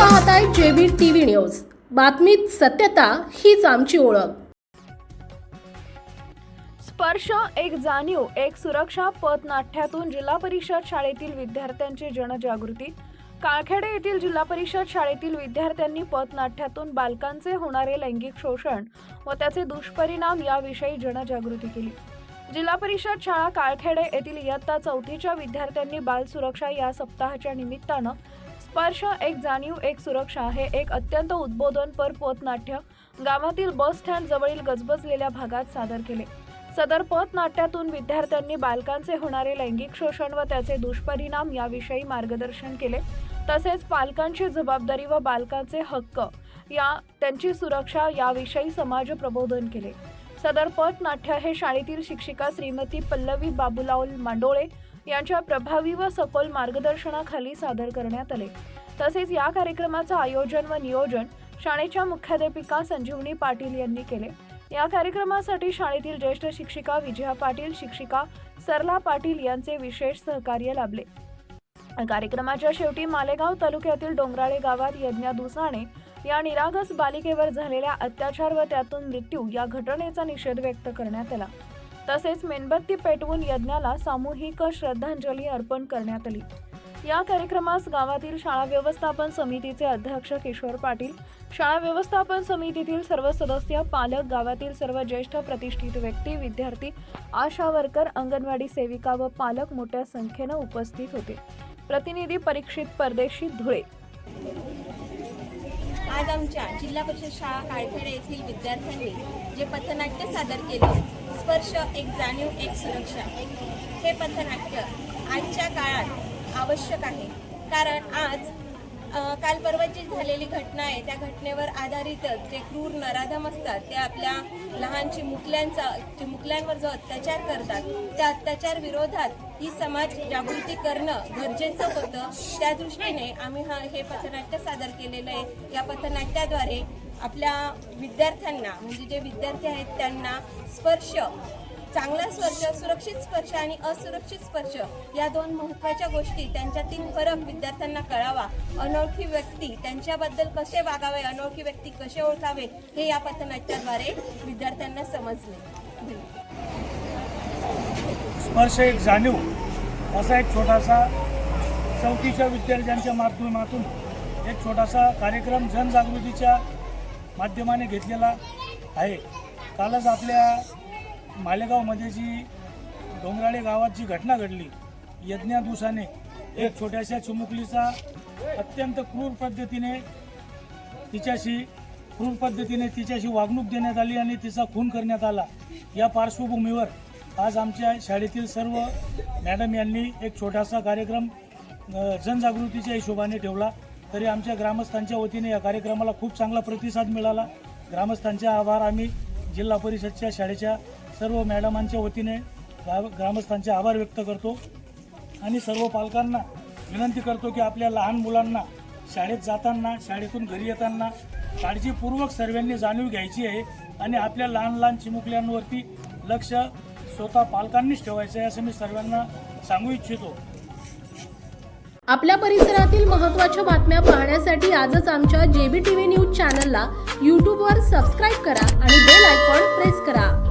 पाहताय JB TV news. बातमीत सत्यता हीच आमची ओळख. स्पर्श एक जाणीव एक सुरक्षा पथनाट्यातून जिल्हा परिषद शाळेतील विद्यार्थ्यांची जनजागृती. काळखेडे येथील जिल्हा परिषद शाळेतील विद्यार्थ्यांनी पथनाट्यातून बालकांचे होणारे लैंगिक शोषण व त्याचे दुष्परिणाम याविषयी जनजागृती केली. जिल्हा परिषद शाळा काळखेडे येथील इयत्ता चौथीच्या विद्यार्थ्यांनी बाल सुरक्षा या सप्ताहाच्या निमित्तानं स्पर्श एक जाणीव एक सुरक्षा हे एक अत्यंत उद्बोधनपर पथनाट्य गावातील बस स्टँड जवळील गजबजलेल्या भागात सादर केले. सदर पथनाट्यातून विद्यार्थ्यांनी बालकांचे होणारे लैंगिक शोषण व त्याचे दुष्परिणाम याविषयी मार्गदर्शन केले. तसेच पालकांची जबाबदारी व बालकांचे हक्क या त्यांची सुरक्षा याविषयी समाज प्रबोधन केले. सदर पथनाट्य हे शाळेतील शिक्षिका श्रीमती पल्लवी बाबुलाल मांडोळे यांच्या प्रभावी व सखोल मार्गदर्शनाखाली सादर करण्यात आले. तसेच या कार्यक्रमाचं आयोजन व नियोजन शाळेच्या मुख्याध्यापिका संजीवनी पाटील यांनी केले. या कार्यक्रमासाठी शाळेतील ज्येष्ठ शिक्षिका विजया पाटील शिक्षिका सरला पाटील यांचे विशेष सहकार्य लाभले. कार्यक्रमाच्या शेवटी मालेगाव तालुक्यातील डोंगराळे गावात यज्ञा दुसाणे या निरागस बालिकेवर झालेल्या अत्याचार व त्यातून मृत्यू या घटनेचा निषेध व्यक्त करण्यात आला. तसेच मेणबत्ती पेटवून यज्ञाला सामूहिक श्रद्धांजली अर्पण करण्यात आली. या कार्यक्रमास गावातील शाळा व्यवस्थापन समितीचे अध्यक्ष किशोर पाटील शाळा व्यवस्थापन समितीतील सर्व सदस्य पालक गावातील सर्व ज्येष्ठ प्रतिष्ठित व्यक्ती विद्यार्थी आशा वर्कर अंगणवाडी सेविका व पालक मोठ्या संख्येनं उपस्थित होते. प्रतिनिधी परीक्षित परदेशी धुळे. आज आमच्या जिल्हा परिषद शाळा काळखेडे येथील विद्यार्थ्यांनी जे पथनाट्य सादर केले स्पर्श एक जाणीव एक सुरक्षा हे पथनाट्य आजच्या काळात आवश्यक आहे. कारण आज काल परवाची झालेली घटना आहे. त्या घटनेवर आधारितच जे क्रूर नराधम असतात ते आपल्या लहान चिमुकल्यांचा चिमुकल्यांवर जो अत्याचार करतात त्या अत्याचार विरोधात ही समाज जागृती करणं गरजेचं होतं. त्या दृष्टीने आम्ही हा हे पथनाट्य सादर केलेलं आहे. या पथनाट्याद्वारे आपल्या विद्यार्थ्यांना म्हणजे जे विद्यार्थी आहेत त्यांना स्पर्श चांगला स्पर्श सुरक्षित स्पर्श आणि असुरक्षित स्पर्श या दोन महत्त्वाच्या गोष्टी त्यांच्यातील फरक विद्यार्थ्यांना कळावा. अनोळखी व्यक्ती त्यांच्याबद्दल कसे वागावे अनोळखी व्यक्ती कसे ओळखावे हे या पथनाट्याद्वारे विद्यार्थ्यांना समजले. स्पर्श एक जाणीव. असा एक छोटासा चौथीच्या विद्यार्थ्यांच्या माध्यमातून एक छोटासा कार्यक्रम जनजागृतीच्या माध्यमाने घेतलेला आहे. कालच आपल्या मालेगावमध्ये जी डोंगराळे गावात जी घटना घडली यज्ञा दिवसाने एक छोट्याशा चिमुकलीचा अत्यंत क्रूर पद्धतीने तिच्याशी क्रूर पद्धतीने तिच्याशी वागणूक देण्यात आली आणि तिचा खून करण्यात आला. या पार्श्वभूमीवर आज आमच्या शाळेतील सर्व मॅडम यांनी एक छोटासा कार्यक्रम जनजागृतीच्या हिशोबाने ठेवला. तरी आमच्या ग्रामस्थांच्या वतीने या कार्यक्रमाला खूप चांगला प्रतिसाद मिळाला. ग्रामस्थांचे आभार. आम्ही जिल्हा परिषदच्या शाळेच्या सर्व मॅडमांच्या वतीने गाव ग्रामस्थांचे आभार व्यक्त करतो आणि सर्व पालकांना विनंती करतो की आपल्या लहान मुलांना शाळेत जाताना शाळेतून घरी येताना काळजीपूर्वक सर्वांनी जाणीव घ्यायची आहे आणि आपल्या लहान लहान चिमुकल्यांवरती लक्ष स्वतः पालकांनीच ठेवायचं आहे असं मी सर्वांना सांगू इच्छितो. आपल्या परिसरातील महत्त्वाच्या बातम्या पाहण्यासाठी आजच आमच्या जेबी टीव्ही न्यूज चॅनलला यूट्यूबवर सबस्क्राईब करा आणि बेल आयकॉन प्रेस करा.